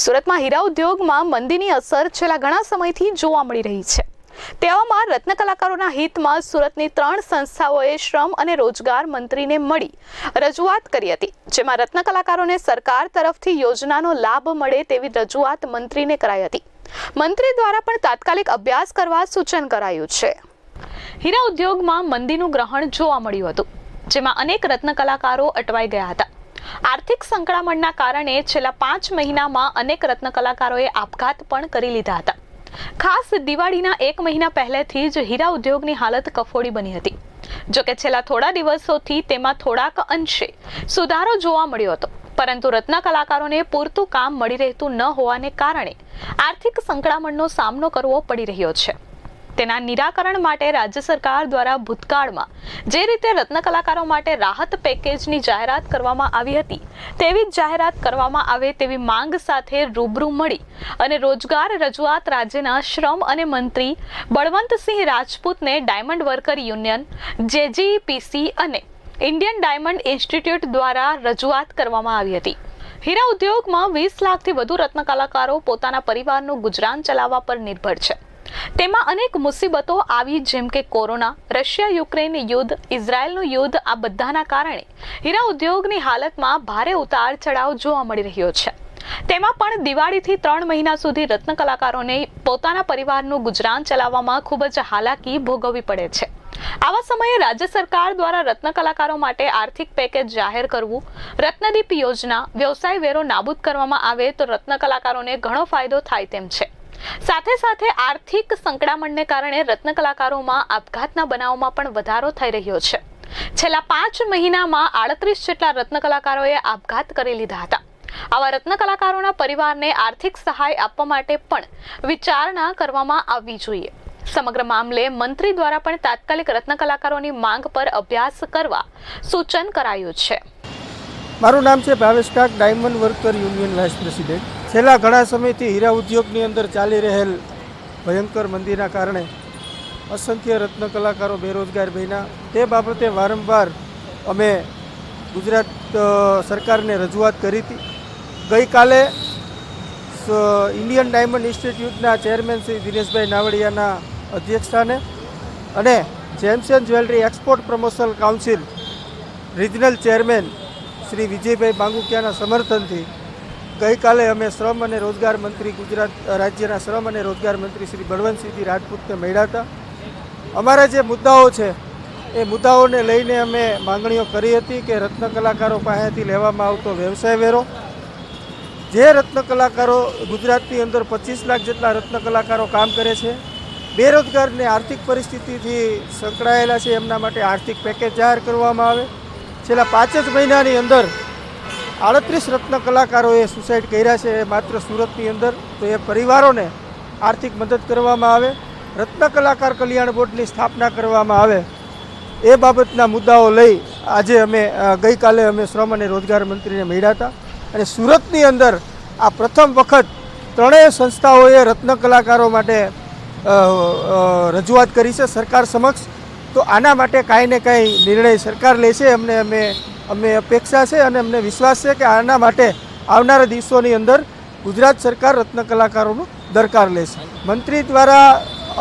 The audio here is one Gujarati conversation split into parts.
સુરતમાં હીરા ઉદ્યોગમાં મંદીની અસર છેલ્લા ઘણા સમયથી જોવા મળી રહી છે. તેવામાં રત્ન કલાકારોના હિતમાં સુરતની ત્રણ સંસ્થાઓએ શ્રમ અને રોજગાર મંત્રીને મળી રજૂઆત કરી હતી, જેમાં રત્ન કલાકારોને સરકાર તરફથી યોજનાનો લાભ મળે તેવી રજૂઆત મંત્રીને કરાઈ હતી. મંત્રી દ્વારા પણ તાત્કાલિક અભ્યાસ કરવા સૂચન કરાયું છે. હીરા ઉદ્યોગમાં મંદીનું ગ્રહણ જોવા મળ્યું હતું, જેમાં અનેક રત્ન કલાકારો અટવાઈ ગયા હતા. આર્થિક સંકળામણના કારણે છેલ્લા પાંચ મહિનામાં અનેક રત્ન કલાકારોએ આપઘાત પણ કરી લીધા હતા. ખાસ દિવાળીના એક મહિના પહેલેથી જ હીરા ઉદ્યોગની હાલત કફોડી બની હતી. જોકે છેલ્લા થોડા દિવસોથી તેમાં થોડાક અંશે સુધારો જોવા મળ્યો હતો, પરંતુ રત્ન કલાકારોને પૂરતું કામ મળી રહેતું ન હોવાને કારણે આર્થિક સંકળામણનો સામનો કરવો પડી રહ્યો છે. તેના નિરાકરણ માટે રાજ્ય સરકાર દ્વારા ભૂતકાળમાં જે રીતે રત્ન કલાકારો માટે રાહત પેકેજની જાહેરાત કરવામાં આવી હતી, તેવી જ જાહેરાત કરવામાં આવે તેવી માંગ સાથે રૂબરૂ મળી અને રોજગાર રજૂઆત રાજ્યના શ્રમ અને મંત્રી બળવંતસિંહ રાજપૂતને ડાયમંડ વર્કર યુનિયન, જેજીપીસી અને ઇન્ડિયન ડાયમંડ ઇન્સ્ટિટ્યૂટ દ્વારા રજૂઆત કરવામાં આવી હતી. હીરા ઉદ્યોગમાં વીસ લાખથી વધુ રત્ન કલાકારો પોતાના પરિવારનું ગુજરાન ચલાવવા પર નિર્ભર છે. તેમાં અનેક મુસીબતો આવી, જેમ કે કોરોના, રશિયા યુક્રેન યુદ્ધ, ઇઝરાયલનું યુદ્ધ, આ બધાના કારણે હીરા ઉદ્યોગની હાલતમાં ભારે ઉતાર ચઢાવ જોવા મળી રહ્યો છે. તેમાં પણ દિવાળીથી ત્રણ મહિના સુધી રત્ન કલાકારોને પોતાના પરિવારનું ગુજરાન ચલાવવામાં ખૂબ જ હાલાકી ભોગવવી પડે છે. આવા સમયે રાજ્ય સરકાર દ્વારા રત્ન કલાકારો માટે આર્થિક પેકેજ જાહેર કરવું, રત્નદીપ યોજના, વ્યવસાય વેરો નાબૂદ કરવામાં આવે તો રત્ન કલાકારોને ઘણો ફાયદો થાય તેમ છે. સાથે સાથે આર્થિક સંકળામણને કારણે રત્ન કલાકારોમાં આપઘાતના બનાવોમાં પણ વધારો થઈ રહ્યો છે. છેલ્લા પાંચ મહિનામાં આડત્રીસ જેટલા રત્ન કલાકારોએ આપઘાત કરી લીધા હતા. આવા રત્ન કલાકારોના પરિવારને આર્થિક સહાય આપવા માટે પણ વિચારણા કરવામાં આવવી જોઈએ. સમગ્ર મામલે મંત્રી દ્વારા પણ તાત્કાલિક રત્ન કલાકારોની માંગ પર અભ્યાસ કરવા સૂચન કરાયું છે. મારું નામ છે Bhavesh Kak, diamond worker union vice president. છેલ્લા ઘણા સમયથી હીરા ઉદ્યોગની અંદર ચાલી રહેલ ભયંકર મંદીના કારણે અસંખ્ય રત્ન કલાકારો બેરોજગાર બન્યા. તે બાબતે વારંવાર અમે ગુજરાત સરકારને રજૂઆત કરી હતી. ગઈકાલે ઇન્ડિયન ડાયમંડ ઇન્સ્ટિટ્યૂટના ચેરમેન શ્રી દિનેશભાઈ નાવડિયાના અધ્યક્ષસ્થાને અને gems and jewellery export promotion council regional chairman Shri Vijaybhai બાંગુકિયાના સમર્થનથી ગઈકાલે અમે શ્રમ અને રોજગાર મંત્રી ગુજરાત રાજ્યના શ્રમ અને રોજગાર મંત્રી શ્રી બળવંતસિંહજી રાજપૂતને મળ્યા હતા. અમારા જે મુદ્દાઓ છે, એ મુદ્દાઓને લઈને અમે માંગણીઓ કરી હતી કે રત્ન કલાકારો પાસેથી લેવામાં આવતો વ્યવસાય વેરો, જે રત્ન કલાકારો ગુજરાતની અંદર પચીસ લાખ જેટલા રત્ન કલાકારો કામ કરે છે, બેરોજગારને આર્થિક પરિસ્થિતિથી સંકળાયેલા છે, એમના માટે આર્થિક પેકેજ જાહેર કરવામાં આવે. છેલ્લા પાંચ જ મહિનાની અંદર આડત્રીસ રત્ન કલાકારોએ સુસાઇડ કર્યા છે માત્ર સુરતની અંદર. તો એ પરિવારોને આર્થિક મદદ કરવામાં આવે, રત્ન કલાકાર કલ્યાણ બોર્ડની સ્થાપના કરવામાં આવે. એ બાબતના મુદ્દાઓ લઈ આજે અમે ગઈકાલે અમે શ્રમ અને રોજગાર મંત્રીને મળ્યા હતા. અને સુરતની અંદર આ પ્રથમ વખત ત્રણેય સંસ્થાઓએ રત્ન કલાકારો માટે રજૂઆત કરી છે સરકાર સમક્ષ. તો આના માટે કાંઈ ને કાંઈ નિર્ણય સરકાર લેશે. અમને અમે અમે અપેક્ષા છે અને અમને વિશ્વાસ છે કે આના માટે આવનારા દિવસોની અંદર ગુજરાત સરકાર રત્ન કલાકારોનો દરકાર લેશે. મંત્રી દ્વારા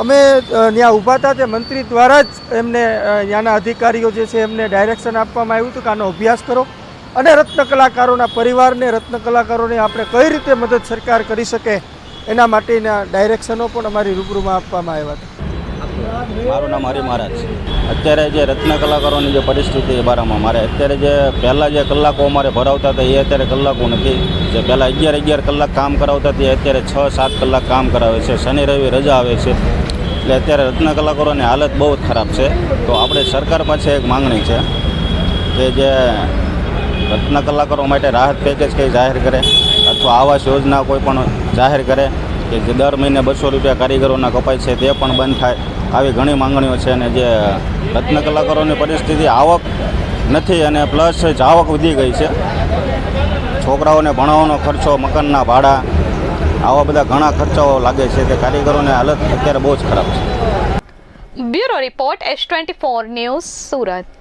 અમે ત્યાં ઊભા હતા તે મંત્રી દ્વારા જ એમને ત્યાંના અધિકારીઓ જે છે એમને ડાયરેક્શન આપવામાં આવ્યું હતું કે આનો અભ્યાસ કરો અને રત્ન કલાકારોના પરિવારને, રત્ન કલાકારોને આપણે કઈ રીતે મદદ સરકાર કરી શકે એના માટેના ડાયરેક્શનો પણ અમારી રૂબરૂમાં આપવામાં આવ્યા હતા. મારું નામ હરિ મહારાજ અત્યારે જે રત્ન કલાકારોની જે પરિસ્થિતિ એ બારામાં, મારે અત્યારે જે પહેલાં જે કલાકો અમારે ભરાવતા હતા, એ અત્યારે કલાકો નથી. જે પહેલાં અગિયાર અગિયાર કલાક કામ કરાવતા હતા, એ અત્યારે છ સાત કલાક કામ કરાવે છે. શનિ રવિ રજા આવે છે. એટલે અત્યારે રત્ન કલાકારોની હાલત બહુ જ ખરાબ છે. તો આપણે સરકાર પાસે એક માંગણી છે કે જે રત્ન કલાકારો માટે રાહત પેકેજ કંઈ જાહેર કરે અથવા આવાસ યોજના કોઈ પણ જાહેર કરે કે જે દર મહિને બસો રૂપિયા કારીગરોના કપાય છે, તે પણ બંધ થાય. આવી ઘણી માંગણીઓ છે અને જે રત્ન કલાકારોની પરિસ્થિતિ આવક નથી અને પ્લસ જાવક વધી ગઈ છે. છોકરાઓને ભણાવવાનો ખર્ચો, મકાનના ભાડા, આવા બધા ઘણા ખર્ચાઓ લાગે છે તે કારીગરોની હાલત અત્યારે બહુ જ ખરાબ છે. Bureau report S twenty four news Surat.